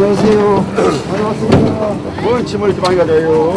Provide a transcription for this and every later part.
안녕하세요. 반갑습니다. 뭘 침을 이렇게 많이 가져요?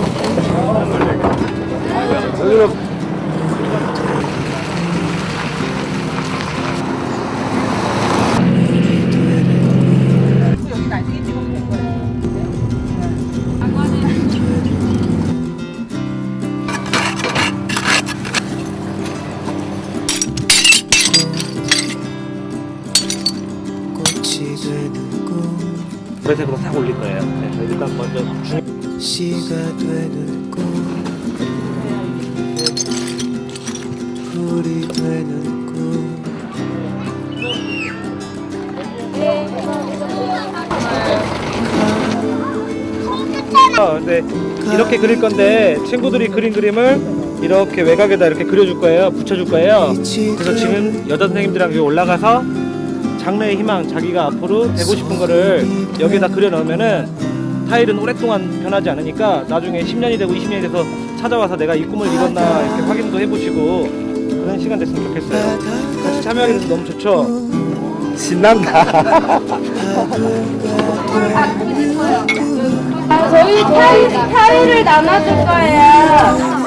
꿈 브레색으로 싹 올릴 거예요. 네, 일단 먼저 중 시가 되는 꿈 불이 되는 꿈 어, 네, 이렇게 그릴 건데 친구들이 그린 그림을 이렇게 외곽에다 이렇게 그려줄 거예요. 붙여줄 거예요. 그래서 지금 여자 선생님들이랑 여기 올라가서 장래의 희망, 자기가 앞으로 되고 싶은 거를 여기다 그려 넣으면은 타일은 오랫동안 변하지 않으니까 나중에 10년이 되고 20년이 돼서 찾아와서 내가 이 꿈을 이뤘나 이렇게 확인도 해보시고 그런 시간 됐으면 좋겠어요. 같이 참여하게 돼서 너무 좋죠? 신난다. 아, 저희 타일, 타일을 나눠줄 거예요.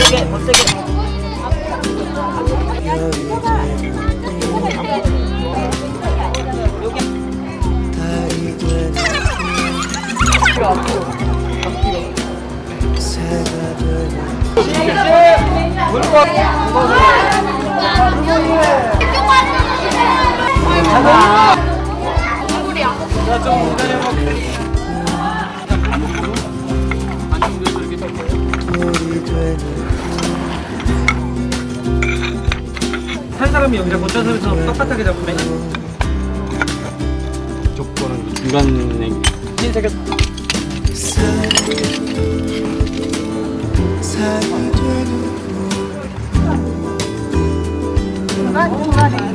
세게, 더 세게. 되는 꿈새 한 사람이 여기다 고쳐서서 똑같하게 잡으면 조건은 중간에 흰색에 되는 꿈